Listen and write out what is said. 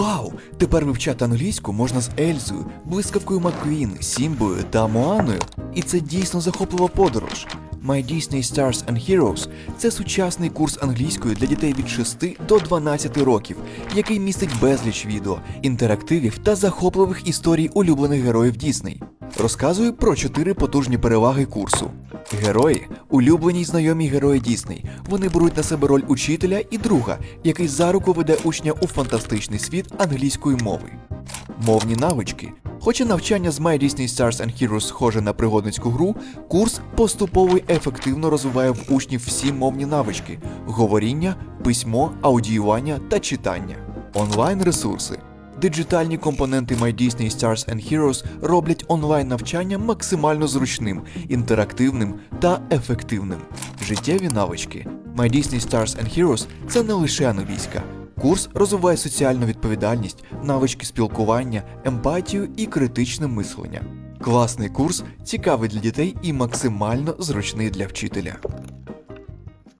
Вау! Тепер вивчати англійську можна з Ельзою, блискавкою Макквін, Сімбою та Моаною. І це дійсно захоплива подорож. My Disney Stars and Heroes це сучасний курс англійської для дітей від 6 до 12 років, який містить безліч відео, інтерактивів та захопливих історій улюблених героїв Дісней. Розказую про чотири потужні переваги курсу. Герої улюблені й знайомі герої Дісней. Вони беруть на себе роль учителя і друга, який за руку веде учня у фантастичний світ англійської мови. Мовні навички. Хоча навчання з My Disney Stars and Heroes схоже на пригодницьку гру, курс поступово й ефективно розвиває в учнів всі мовні навички: говоріння, письмо, аудіювання та читання. Онлайн ресурси. Диджитальні компоненти My Disney Stars and Heroes роблять онлайн навчання максимально зручним, інтерактивним та ефективним. Життєві навички. My Disney Stars and Heroes – це не лише англійська. Курс розвиває соціальну відповідальність, навички спілкування, емпатію і критичне мислення. Класний курс, цікавий для дітей і максимально зручний для вчителя.